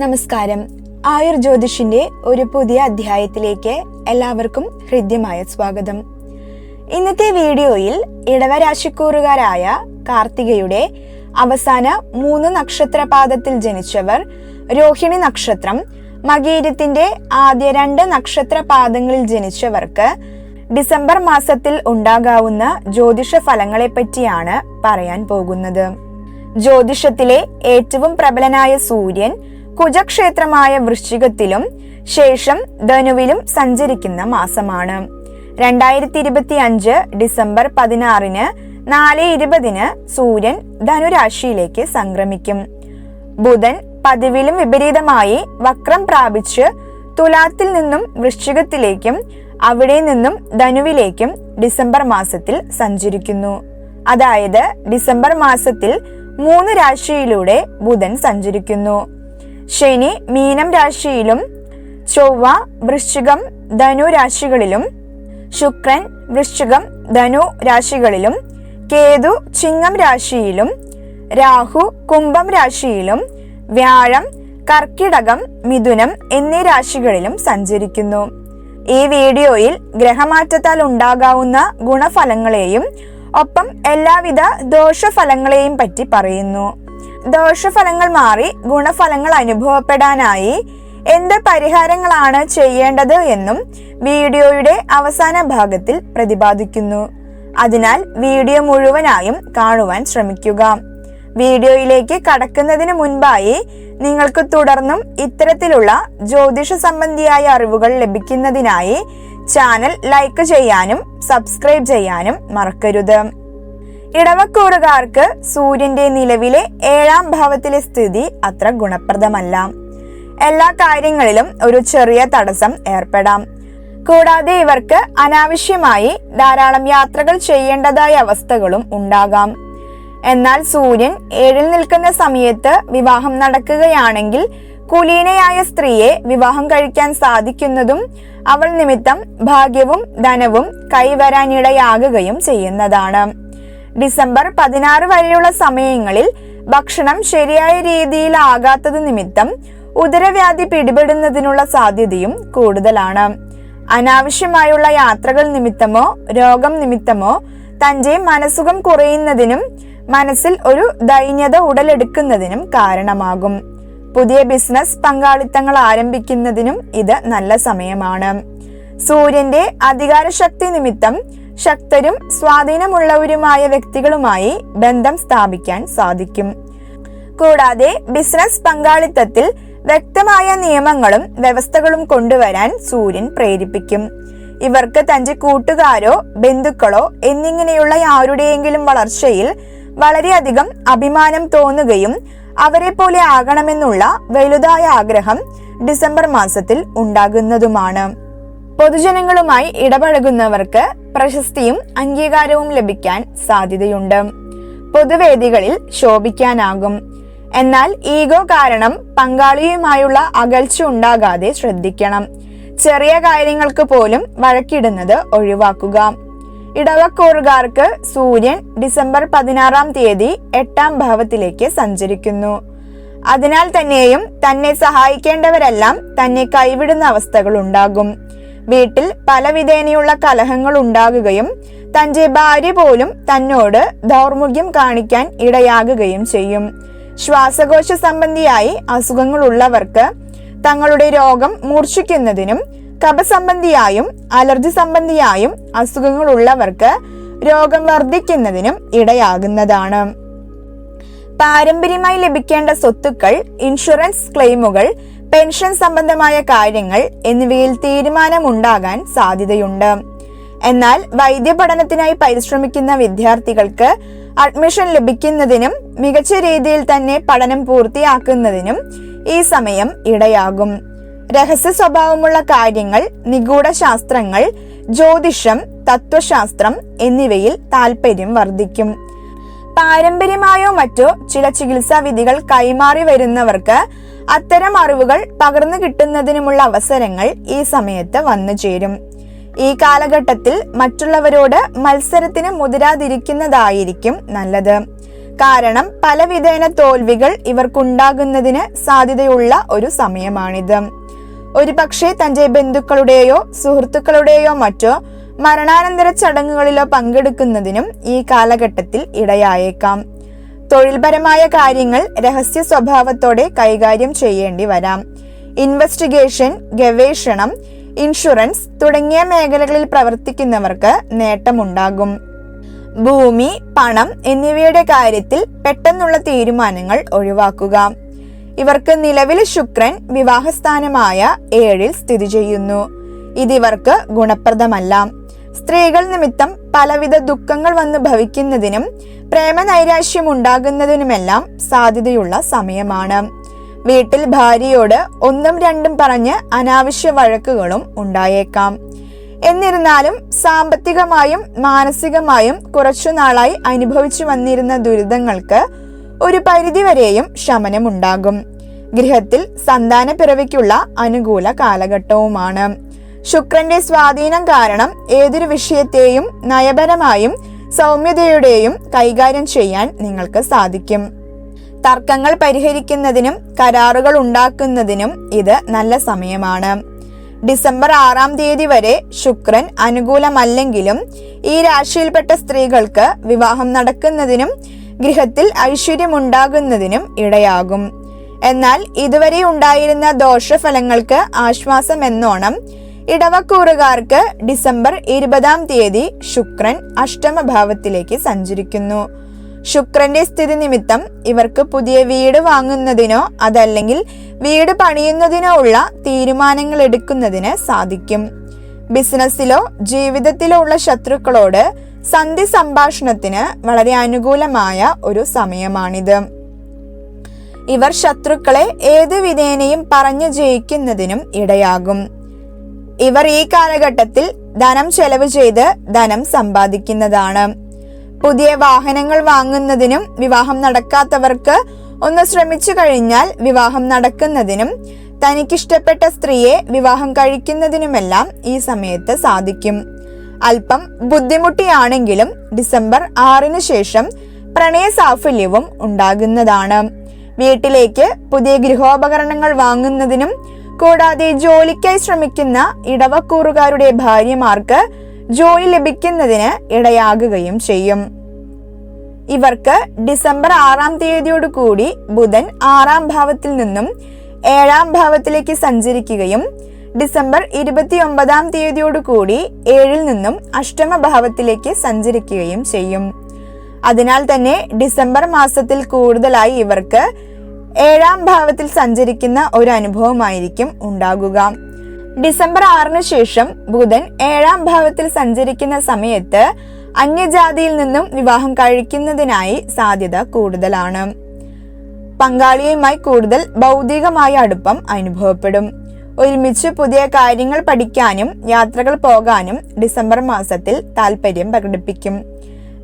നമസ്കാരം. ആയുർ ജ്യോതിഷിന്റെ ഒരു പുതിയ അധ്യായത്തിലേക്ക് എല്ലാവർക്കും ഹൃദ്യമായ സ്വാഗതം. ഇന്നത്തെ വീഡിയോയിൽ ഇടവരാശിക്കൂറുകാരായ കാർത്തികയുടെ അവസാന മൂന്ന് നക്ഷത്രപാദത്തിൽ ജനിച്ചവർ രോഹിണി നക്ഷത്രം മകീരത്തിന്റെ ആദ്യ രണ്ട് നക്ഷത്രപാദങ്ങളിൽ ജനിച്ചവർക്ക് ഡിസംബർ മാസത്തിൽ ഉണ്ടാകാവുന്ന ജ്യോതിഷ ഫലങ്ങളെ പറ്റിയാണ് പറയാൻ പോകുന്നത്. ജ്യോതിഷത്തിലെ ഏറ്റവും പ്രബലനായ സൂര്യൻ കുജക്ഷേത്രമായ വൃശ്ചികത്തിലും ശേഷം ധനുവിലും സഞ്ചരിക്കുന്ന മാസമാണ്. രണ്ടായിരത്തി ഇരുപത്തി അഞ്ച് ഡിസംബർ പതിനാറിന് നാല് ഇരുപതിന് സൂര്യൻ ധനുരാശിയിലേക്ക് സംക്രമിക്കും. ബുധൻ പതിവിലും വിപരീതമായി വക്രം പ്രാപിച്ച് തുലാത്തിൽ നിന്നും വൃശ്ചികത്തിലേക്കും അവിടെ നിന്നും ധനുവിലേക്കും ഡിസംബർ മാസത്തിൽ സഞ്ചരിക്കുന്നു. അതായത് ഡിസംബർ മാസത്തിൽ മൂന്ന് രാശിയിലൂടെ ബുധൻ സഞ്ചരിക്കുന്നു. ശനി മീനം രാശിയിലും ചൊവ്വ വൃശ്ചികം ധനു രാശികളിലും ശുക്രൻ വൃശ്ചികം ധനു രാശികളിലും കേതു ചിങ്ങം രാശിയിലും രാഹു കുംഭം രാശിയിലും വ്യാഴം കർക്കിടകം മിഥുനം എന്നീ രാശികളിലും സഞ്ചരിക്കുന്നു. ഈ വീഡിയോയിൽ ഗ്രഹമാറ്റത്താൽ ഉണ്ടാകാവുന്ന ഗുണഫലങ്ങളെയും ഒപ്പം എല്ലാവിധ ദോഷഫലങ്ങളെയും പറ്റി പറയുന്നു. ദോഷഫലങ്ങൾ മാറി ഗുണഫലങ്ങൾ അനുഭവപ്പെടാനായി എന്ത് പരിഹാരങ്ങളാണ് ചെയ്യേണ്ടത് എന്നും വീഡിയോയുടെ അവസാന ഭാഗത്തിൽ പ്രതിപാദിക്കുന്നു. അതിനാൽ വീഡിയോ മുഴുവനായും കാണുവാൻ ശ്രമിക്കുക. വീഡിയോയിലേക്ക് കടക്കുന്നതിന് മുൻപായി നിങ്ങൾക്ക് തുടർന്നും ഇത്തരത്തിലുള്ള ജ്യോതിഷ സംബന്ധിയായ അറിവുകൾ ലഭിക്കുന്നതിനായി ചാനൽ ലൈക്ക് ചെയ്യാനും സബ്സ്ക്രൈബ് ചെയ്യാനും മറക്കരുത്. ഇടവക്കൂറുകാർക്ക് സൂര്യന്റെ നിലവിലെ ഏഴാം ഭാവത്തിലെ സ്ഥിതി അത്ര ഗുണപ്രദമല്ല. എല്ലാ കാര്യങ്ങളിലും ഒരു ചെറിയ തടസ്സം ഏർപ്പെടാം. കൂടാതെ ഇവർക്ക് അനാവശ്യമായി ധാരാളം യാത്രകൾ ചെയ്യേണ്ടതായ അവസ്ഥകളും ഉണ്ടാകാം. എന്നാൽ സൂര്യൻ ഏഴിൽ നിൽക്കുന്ന സമയത്ത് വിവാഹം നടക്കുകയാണെങ്കിൽ കുലീനയായ സ്ത്രീയെ വിവാഹം കഴിക്കാൻ സാധിക്കുന്നതും അവൾ നിമിത്തം ഭാഗ്യവും ധനവും കൈവരാനിടയാകുകയും ചെയ്യുന്നതാണ്. ഡിസംബർ പതിനാറ് വരെയുള്ള സമയങ്ങളിൽ ഭക്ഷണം ശരിയായ രീതിയിലാകാത്തത് നിമിത്തം ഉദരവ്യാധി പിടിപെടുന്നതിനുള്ള സാധ്യതയും കൂടുതലാണ്. അനാവശ്യമായുള്ള യാത്രകൾ നിമിത്തമോ രോഗം നിമിത്തമോ തന്റെ മനസുഖം കുറയുന്നതിനും മനസ്സിൽ ഒരു ദൈന്യത ഉടലെടുക്കുന്നതിനും കാരണമാകും. പുതിയ ബിസിനസ് പങ്കാളിത്തങ്ങൾ ആരംഭിക്കുന്നതിനും ഇത് നല്ല സമയമാണ്. സൂര്യന്റെ അധികാരശക്തി നിമിത്തം ശക്തരും സ്വാധീനമുള്ളവരുമായ വ്യക്തികളുമായി ബന്ധം സ്ഥാപിക്കാൻ സാധിക്കും. കൂടാതെ ബിസിനസ് പങ്കാളിത്തത്തിൽ വ്യക്തമായ നിയമങ്ങളും വ്യവസ്ഥകളും കൊണ്ടുവരാൻ സൂര്യൻ പ്രേരിപ്പിക്കും. ഇവർക്ക് തന്റെ കൂട്ടുകാരോ ബന്ധുക്കളോ എന്നിങ്ങനെയുള്ള ആരുടെയെങ്കിലും വളർച്ചയിൽ വളരെയധികം അഭിമാനം തോന്നുകയും അവരെ പോലെ ആകണമെന്നുള്ള വലുതായ ആഗ്രഹം ഡിസംബർ മാസത്തിൽ ഉണ്ടാകുന്നതുമാണ്. പൊതുജനങ്ങളുമായി ഇടപഴകുന്നവർക്ക് പ്രശസ്തിയും അംഗീകാരവും ലഭിക്കാൻ സാധ്യതയുണ്ട്. പൊതുവേദികളിൽ ശോഭിക്കാനാകും. എന്നാൽ ഈഗോ കാരണം പങ്കാളിയുമായുള്ള അകൽച്ച ഉണ്ടാകാതെ ശ്രദ്ധിക്കണം. ചെറിയ കാര്യങ്ങൾക്ക് പോലും വഴക്കിടുന്നത് ഒഴിവാക്കുക. ഇടവക്കൂറുകാർക്ക് സൂര്യൻ ഡിസംബർ പതിനാറാം തീയതി എട്ടാം ഭാവത്തിലേക്ക് സഞ്ചരിക്കുന്നു. അതിനാൽ തന്നെയും തന്നെ സഹായിക്കേണ്ടവരെല്ലാം തന്നെ കൈവിടുന്ന അവസ്ഥകൾ ഉണ്ടാകും. വീട്ടിൽ പലവിധേനയുള്ള കലഹങ്ങൾ ഉണ്ടാകുകയും തന്റെ ഭാര്യ പോലും തന്നോട് ദൗർമുഖ്യം കാണിക്കാൻ ഇടയാകുകയും ചെയ്യും. ശ്വാസകോശ സംബന്ധിയായി അസുഖങ്ങൾ ഉള്ളവർക്ക് തങ്ങളുടെ രോഗം മൂർച്ഛിക്കുന്നതിനും കപസംബന്ധിയായും അലർജി സംബന്ധിയായും അസുഖങ്ങൾ ഉള്ളവർക്ക് രോഗം വർദ്ധിക്കുന്നതിനും ഇടയാകുന്നതാണ്. പാരമ്പര്യമായി ലഭിക്കേണ്ട സ്വത്തുക്കൾ ഇൻഷുറൻസ് ക്ലെയിമുകൾ പെൻഷൻ സംബന്ധമായ കാര്യങ്ങൾ എന്നിവയിൽ തീരുമാനമുണ്ടാകാൻ സാധ്യതയുണ്ട്. എന്നാൽ വൈദ്യപഠനത്തിനായി പരിശ്രമിക്കുന്ന വിദ്യാർത്ഥികൾക്ക് അഡ്മിഷൻ ലഭിക്കുന്നതിനും മികച്ച രീതിയിൽ തന്നെ പഠനം പൂർത്തിയാക്കുന്നതിനും ഈ സമയം ഇടയാകും. രഹസ്യ സ്വഭാവമുള്ള കാര്യങ്ങൾ നിഗൂഢ ശാസ്ത്രങ്ങൾ ജ്യോതിഷം തത്വശാസ്ത്രം എന്നിവയിൽ താല്പര്യം വർദ്ധിക്കും. പാരമ്പര്യമായോ മറ്റോ ചില ചികിത്സാ വിധികൾ കൈമാറി വരുന്നവർക്ക് അത്തരം അറിവുകൾ പകർന്നു കിട്ടുന്നതിനുമുള്ള അവസരങ്ങൾ ഈ സമയത്ത് വന്നു ചേരും. ഈ കാലഘട്ടത്തിൽ മറ്റുള്ളവരോട് മത്സരത്തിന് മുതിരാതിരിക്കുന്നതായിരിക്കും നല്ലത്. കാരണം പലവിധേന തോൽവികൾ ഇവർക്കുണ്ടാകുന്നതിന് സാധ്യതയുള്ള ഒരു സമയമാണിത്. ഒരുപക്ഷെ തന്റെ ബന്ധുക്കളുടെയോ സുഹൃത്തുക്കളുടെയോ മറ്റോ മരണാനന്തര ചടങ്ങുകളിലോ പങ്കെടുക്കുന്നതിനും ഈ കാലഘട്ടത്തിൽ ഇടയായേക്കാം. തൊഴിൽപരമായ കാര്യങ്ങൾ രഹസ്യ സ്വഭാവത്തോടെ കൈകാര്യം ചെയ്യേണ്ടി വരാം. ഇൻവെസ്റ്റിഗേഷൻ ഗവേഷണം ഇൻഷുറൻസ് തുടങ്ങിയ മേഖലകളിൽ പ്രവർത്തിക്കുന്നവർക്ക് നേട്ടമുണ്ടാകും. ഭൂമി പണം എന്നിവയുടെ കാര്യത്തിൽ പെട്ടെന്നുള്ള തീരുമാനങ്ങൾ ഒഴിവാക്കുക. ഇവർക്ക് നിലവിൽ ശുക്രൻ വിവാഹസ്ഥാനമായ ഏഴിൽ സ്ഥിതി ചെയ്യുന്നു. ഇതിവർക്ക് ഗുണപ്രദമല്ല. സ്ത്രീകൾ നിമിത്തം പലവിധ ദുഃഖങ്ങൾ വന്ന് ഭവിക്കുന്നതിനും പ്രേമനൈരാശ്യം ഉണ്ടാകുന്നതിനുമെല്ലാം സാധ്യതയുള്ള സമയമാണ്. വീട്ടിൽ ഭാര്യയോട് ഒന്നും രണ്ടും പറഞ്ഞ് അനാവശ്യ വഴക്കുകളും ഉണ്ടായേക്കാം. എന്നിരുന്നാലും സാമ്പത്തികമായും മാനസികമായും കുറച്ചു നാളായി അനുഭവിച്ചു വന്നിരുന്ന ദുരിതങ്ങൾക്ക് ഒരു പരിധിവരെയും ശമനമുണ്ടാകും. ഗൃഹത്തിൽ സന്താന പിറവിക്കുള്ള അനുകൂല കാലഘട്ടവുമാണ്. ശുക്രന്റെ സ്വാധീനം കാരണം ഏതൊരു വിഷയത്തെയും നയപരമായും സൗമ്യതയുടെയും കൈകാര്യം ചെയ്യാൻ നിങ്ങൾക്ക് സാധിക്കും. തർക്കങ്ങൾ പരിഹരിക്കുന്നതിനും കരാറുകൾ ഉണ്ടാക്കുന്നതിനും ഇത് നല്ല സമയമാണ്. ഡിസംബർ ആറാം തീയതി വരെ ശുക്രൻ അനുകൂലമല്ലെങ്കിലും ഈ രാശിയിൽപ്പെട്ട സ്ത്രീകൾക്ക് വിവാഹം നടക്കുന്നതിനും ഗൃഹത്തിൽ ഐശ്വര്യമുണ്ടാകുന്നതിനും ഇടയാകും. എന്നാൽ ഇതുവരെ ഉണ്ടായിരുന്ന ദോഷഫലങ്ങൾക്ക് ആശ്വാസം എന്നോണം ഇടവക്കൂറുകാർക്ക് ഡിസംബർ ഇരുപതാം തീയതി ശുക്രൻ അഷ്ടമഭാവത്തിലേക്ക് സഞ്ചരിക്കുന്നു. ശുക്രന്റെ സ്ഥിതി നിമിത്തം ഇവർക്ക് പുതിയ വീട് വാങ്ങുന്നതിനോ അതല്ലെങ്കിൽ വീട് പണിയുന്നതിനോ ഉള്ള തീരുമാനങ്ങൾ എടുക്കുന്നതിന് സാധിക്കും. ബിസിനസ്സിലോ ജീവിതത്തിലോ ഉള്ള ശത്രുക്കളോട് സന്ധി സംഭാഷണത്തിന് വളരെ അനുകൂലമായ ഒരു സമയമാണിത്. ഇവർ ശത്രുക്കളെ ഏത് വിധേനയും പറഞ്ഞു ജയിക്കുന്നതിനും ഇടയാകും. ഇവർ ഈ കാലഘട്ടത്തിൽ ധനം ചെലവ് ചെയ്ത് ധനം സമ്പാദിക്കുന്നതാണ്. പുതിയ വാഹനങ്ങൾ വാങ്ങുന്നതിനും വിവാഹം നടക്കാത്തവർക്ക് ഒന്ന് ശ്രമിച്ചു കഴിഞ്ഞാൽ വിവാഹം നടക്കുന്നതിനും തനിക്കിഷ്ടപ്പെട്ട സ്ത്രീയെ വിവാഹം കഴിക്കുന്നതിനുമെല്ലാം ഈ സമയത്ത് സാധിക്കും. അല്പം ബുദ്ധിമുട്ടിയാണെങ്കിലും ഡിസംബർ ആറിന് ശേഷം പ്രണയ സാഫല്യവും ഉണ്ടാകുന്നതാണ്. വീട്ടിലേക്ക് പുതിയ ഗൃഹോപകരണങ്ങൾ വാങ്ങുന്നതിനും കൂടാതെ ജോലിക്കായി ശ്രമിക്കുന്ന ഇടവക്കൂറുകാരുടെ ഭാര്യമാർക്ക് ജോലി ലഭിക്കുന്നതിന് ഇടയാകുകയും ചെയ്യും. ഇവർക്ക് ഡിസംബർ ആറാം തീയതിയോട് കൂടി ബുധൻ ആറാം ഭാവത്തിൽ നിന്നും ഏഴാം ഭാവത്തിലേക്ക് സഞ്ചരിക്കുകയും ഡിസംബർ ഇരുപത്തി ഒമ്പതാം തീയതിയോട് കൂടി ഏഴിൽ നിന്നും അഷ്ടമ ഭാവത്തിലേക്ക് സഞ്ചരിക്കുകയും ചെയ്യും. അതിനാൽ തന്നെ ഡിസംബർ മാസത്തിൽ കൂടുതലായി ഇവർക്ക് ഏഴാം ഭാവത്തിൽ സഞ്ചരിക്കുന്ന ഒരു അനുഭവമായിരിക്കും ഉണ്ടാകുക. ഡിസംബർ ആറിന് ശേഷം ബുധൻ ഏഴാം ഭാവത്തിൽ സഞ്ചരിക്കുന്ന സമയത്ത് അന്യജാതിയിൽ നിന്നും വിവാഹം കഴിക്കുന്നതിനായി സാധ്യത കൂടുതലാണ്. പങ്കാളിയുമായി കൂടുതൽ ഭൗതികമായ അടുപ്പം അനുഭവപ്പെടും. ഒരുമിച്ച് പുതിയ കാര്യങ്ങൾ പഠിക്കാനും യാത്രകൾ പോകാനും ഡിസംബർ മാസത്തിൽ താല്പര്യം പ്രകടിപ്പിക്കും.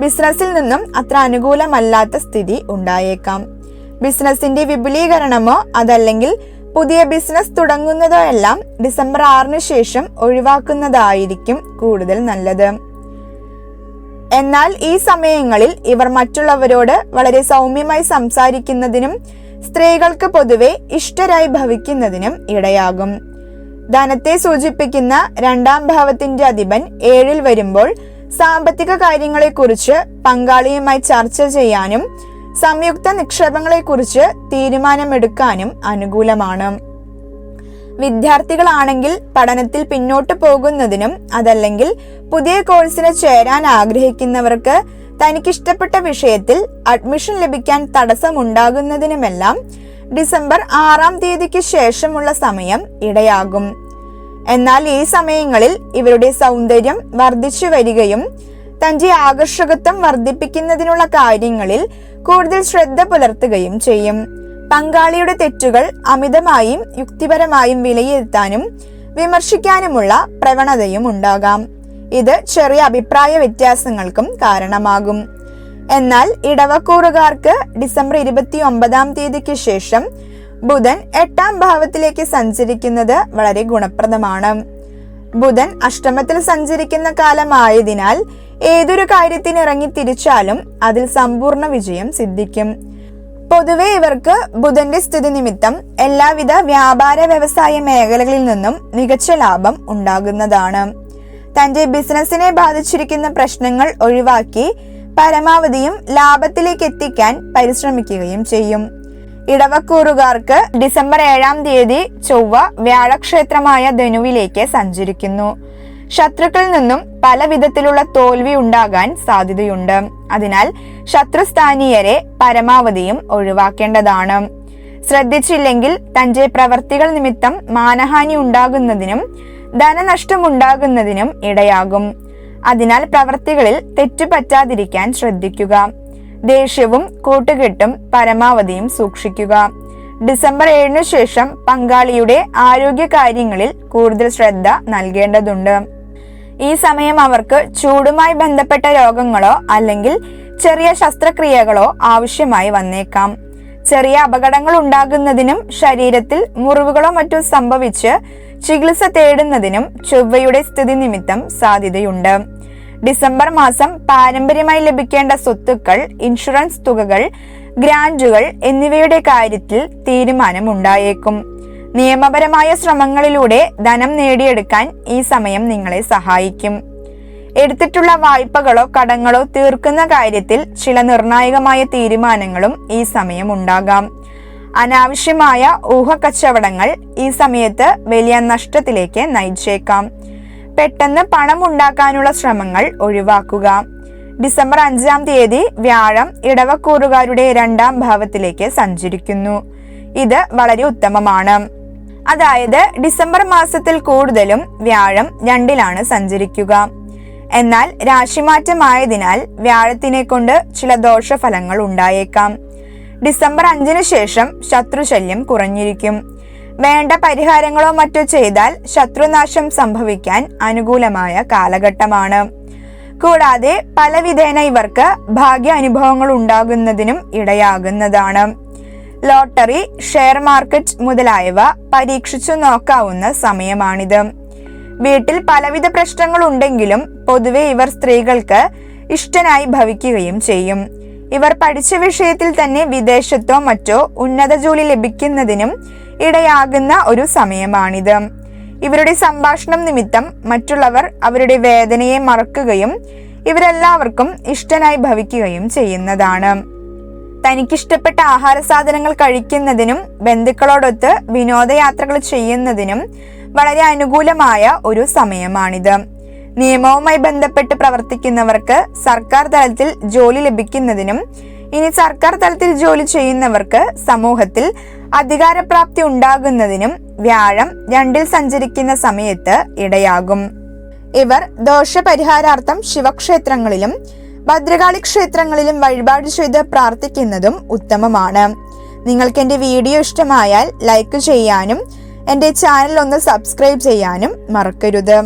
ബിസിനസ്സിൽ നിന്നും അത്ര അനുകൂലമല്ലാത്ത സ്ഥിതി ഉണ്ടായേക്കാം. ബിസിനസിന്റെ വിപുലീകരണമോ അതല്ലെങ്കിൽ പുതിയ ബിസിനസ് തുടങ്ങുന്നതോ എല്ലാം ഡിസംബർ ആറിന് ശേഷം ഒഴിവാക്കുന്നതായിരിക്കും കൂടുതൽ നല്ലത്. എന്നാൽ ഈ സമയങ്ങളിൽ ഇവർ മറ്റുള്ളവരോട് വളരെ സൗമ്യമായി സംസാരിക്കുന്നതിനും സ്ത്രീകൾക്ക് പൊതുവെ ഇഷ്ടരായി ഭവിക്കുന്നതിനും ഇടയാകും. ധനത്തെ സൂചിപ്പിക്കുന്ന രണ്ടാം ഭാവത്തിന്റെ അധിപൻ ഏഴിൽ വരുമ്പോൾ സാമ്പത്തിക കാര്യങ്ങളെക്കുറിച്ച് പങ്കാളിയുമായി ചർച്ച ചെയ്യാനും സംയുക്ത നിക്ഷേപങ്ങളെക്കുറിച്ച് തീരുമാനമെടുക്കാനും അനുകൂലമാണ്. വിദ്യാർത്ഥികളാണെങ്കിൽ പഠനത്തിൽ പിന്നോട്ട് പോകുന്നതിനും അതല്ലെങ്കിൽ പുതിയ കോഴ്സിന് ചേരാൻ ആഗ്രഹിക്കുന്നവർക്ക് തനിക്കിഷ്ടപ്പെട്ട വിഷയത്തിൽ അഡ്മിഷൻ ലഭിക്കാൻ തടസ്സമുണ്ടാകുന്നതിനുമെല്ലാം ഡിസംബർ ആറാം തീയതിക്ക് ശേഷമുള്ള സമയം ഇടയാകും. എന്നാൽ ഈ സമയങ്ങളിൽ ഇവരുടെ സൗന്ദര്യം വർദ്ധിച്ചു വരികയും തന്റെ ആകർഷകത്വം വർദ്ധിപ്പിക്കുന്നതിനുള്ള കാര്യങ്ങളിൽ കൂടുതൽ ശ്രദ്ധ പുലർത്തുകയും ചെയ്യും. പങ്കാളിയുടെ തെറ്റുകൾ അമിതമായും യുക്തിപരമായും വിലയിരുത്താനും വിമർശിക്കാനുമുള്ള പ്രവണതയും ഉണ്ടാകാം. ഇത് ചെറിയ അഭിപ്രായ വ്യത്യാസങ്ങൾക്കും കാരണമാകും. എന്നാൽ ഇടവക്കൂറുകാർക്ക് ഡിസംബർ ഇരുപത്തി ഒമ്പതാം തീയതിക്ക് ശേഷം ബുധൻ എട്ടാം ഭാവത്തിലേക്ക് സഞ്ചരിക്കുന്നത് വളരെ ഗുണപ്രദമാണ്. ബുധൻ അഷ്ടമത്തിൽ സഞ്ചരിക്കുന്ന കാലമായതിനാൽ ഏതൊരു കാര്യത്തിന് ഇറങ്ങി തിരിച്ചാലും അതിൽ സമ്പൂർണ വിജയം സിദ്ധിക്കും. പൊതുവെ ഇവർക്ക് ബുധന്റെ സ്ഥിതി നിമിത്തം എല്ലാവിധ വ്യാപാര വ്യവസായ മേഖലകളിൽ നിന്നും മികച്ച ലാഭം ഉണ്ടാകുന്നതാണ്. തന്റെ ബിസിനസിനെ ബാധിച്ചിരിക്കുന്ന പ്രശ്നങ്ങൾ ഒഴിവാക്കി പരമാവധിയും ലാഭത്തിലേക്ക് എത്തിക്കാൻ പരിശ്രമിക്കുകയും ചെയ്യും. ഇടവക്കൂറുകാർക്ക് ഡിസംബർ ഏഴാം തീയതി ചൊവ്വ വ്യാഴക്ഷേത്രമായ ധനുവിലേക്ക് സഞ്ചരിക്കുന്നു. ശത്രുക്കളിൽ നിന്നും പല വിധത്തിലുള്ള തോൽവി ഉണ്ടാകാൻ സാധ്യതയുണ്ട്. അതിനാൽ ശത്രുസ്ഥാനീയരെ പരമാവധിയും ഒഴിവാക്കേണ്ടതാണ്. ശ്രദ്ധിച്ചില്ലെങ്കിൽ തന്റെ പ്രവർത്തികൾ നിമിത്തം മാനഹാനി ഉണ്ടാകുന്നതിനും ധനനഷ്ടമുണ്ടാകുന്നതിനും ഇടയാകും. അതിനാൽ പ്രവർത്തികളിൽ തെറ്റുപറ്റാതിരിക്കാൻ ശ്രദ്ധിക്കുക. ദേഷ്യവും കൂട്ടുകെട്ടും പരമാവധിയും സൂക്ഷിക്കുക. ഡിസംബർ ഏഴിനു ശേഷം പങ്കാളിയുടെ ആരോഗ്യ കാര്യങ്ങളിൽ കൂടുതൽ ശ്രദ്ധ നൽകേണ്ടതുണ്ട്. ഈ സമയം അവർക്ക് ചൂടുമായി ബന്ധപ്പെട്ട രോഗങ്ങളോ അല്ലെങ്കിൽ ചെറിയ ശസ്ത്രക്രിയകളോ ആവശ്യമായി വന്നേക്കാം. ചെറിയ അപകടങ്ങൾ ഉണ്ടാകുന്നതിനും ശരീരത്തിൽ മുറിവുകളോ മറ്റോ സംഭവിച്ച് ചികിത്സ തേടുന്നതിനും ചൊവ്വയുടെ സ്ഥിതി നിമിത്തം സാധ്യതയുണ്ട്. ഡിസംബർ മാസം പാരമ്പര്യമായി ലഭിക്കേണ്ട സ്വത്തുക്കൾ ഇൻഷുറൻസ് തുകകൾ ഗ്രാൻഡുകൾ എന്നിവയുടെ കാര്യത്തിൽ തീരുമാനമുണ്ടായേക്കും. നിയമപരമായ ശ്രമങ്ങളിലൂടെ ധനം നേടിയെടുക്കാൻ ഈ സമയം നിങ്ങളെ സഹായിക്കും. എടുത്തിട്ടുള്ള വായ്പകളോ കടങ്ങളോ തീർക്കുന്ന കാര്യത്തിൽ ചില നിർണായകമായ തീരുമാനങ്ങളും ഈ സമയം ഉണ്ടാകാം. അനാവശ്യമായ ഊഹക്കച്ചവടങ്ങൾ ഈ സമയത്ത് വലിയ നഷ്ടത്തിലേക്ക് നയിച്ചേക്കാം. പെട്ടെന്ന് പണം ഉണ്ടാക്കാനുള്ള ശ്രമങ്ങൾ ഒഴിവാക്കുക. ഡിസംബർ അഞ്ചാം തീയതി വ്യാഴം ഇടവക്കൂറുകാരുടെ രണ്ടാം ഭാവത്തിലേക്ക് സഞ്ചരിക്കുന്നു. ഇത് വളരെ ഉത്തമമാണ്. അതായത് ഡിസംബർ മാസത്തിൽ കൂടുതലും വ്യാഴം രണ്ടിലാണ് സഞ്ചരിക്കുക. എന്നാൽ രാശിമാറ്റമായതിനാൽ വ്യാഴത്തിനെ കൊണ്ട് ചില ദോഷഫലങ്ങൾ ഉണ്ടായേക്കാം. ഡിസംബർ അഞ്ചിന് ശേഷം ശത്രുശല്യം കുറഞ്ഞിരിക്കും. വേണ്ട പരിഹാരങ്ങളോ മറ്റോ ചെയ്താൽ ശത്രുനാശം സംഭവിക്കാൻ അനുകൂലമായ കാലഘട്ടമാണ്. കൂടാതെ പലവിധേന ഇവർക്ക് ഭാഗ്യ അനുഭവങ്ങൾ ഉണ്ടാകുന്നതിനും ഇടയാകുന്നതാണ്. ലോട്ടറി ഷെയർ മാർക്കറ്റ് മുതലായവ പരീക്ഷിച്ചു നോക്കാവുന്ന സമയമാണിത്. വീട്ടിൽ പലവിധ പ്രശ്നങ്ങൾ ഉണ്ടെങ്കിലും പൊതുവെ ഇവർ സ്ത്രീകൾക്ക് ഇഷ്ടനായി ഭവിക്കുകയും ചെയ്യും. ഇവർ പഠിച്ച വിഷയത്തിൽ തന്നെ വിദേശത്തോ മറ്റോ ഉന്നത ജോലി ലഭിക്കുന്നതിനും ഇടയാകുന്ന ഒരു സമയമാണിത്. ഇവരുടെ സംഭാഷണം നിമിത്തം മറ്റുള്ളവർ അവരുടെ വേദനയെ മറക്കുകയും ഇവരെല്ലാവർക്കും ഇഷ്ടനായി ഭവിക്കുകയും ചെയ്യുന്നതാണ്. തനിക്കിഷ്ടപ്പെട്ട ആഹാര സാധനങ്ങൾ കഴിക്കുന്നതിനും ബന്ധുക്കളോടൊത്ത് വിനോദയാത്രകൾ ചെയ്യുന്നതിനും വളരെ അനുകൂലമായ ഒരു സമയമാണിത്. നിയമവുമായി ബന്ധപ്പെട്ട് പ്രവർത്തിക്കുന്നവർക്ക് സർക്കാർ തലത്തിൽ ജോലി ലഭിക്കുന്നതിനും ഇനി സർക്കാർ തലത്തിൽ ജോലി ചെയ്യുന്നവർക്ക് സമൂഹത്തിൽ അധികാരപ്രാപ്തി ഉണ്ടാകുന്നതിനും വ്യാഴം രണ്ടിൽ സഞ്ചരിക്കുന്ന സമയത്ത് ഇടയാകും. ഇവർ ദോഷപരിഹാരാർത്ഥം ശിവക്ഷേത്രങ്ങളിലും ഭദ്രകാളി ക്ഷേത്രങ്ങളിലും വഴിപാട് ചെയ്ത് പ്രാർത്ഥിക്കുന്നതും ഉത്തമമാണ്. നിങ്ങൾക്ക് എന്റെ വീഡിയോ ഇഷ്ടമായാൽ ലൈക്ക് ചെയ്യാനും എന്റെ ചാനൽ ഒന്ന് സബ്സ്ക്രൈബ് ചെയ്യാനും മറക്കരുത്.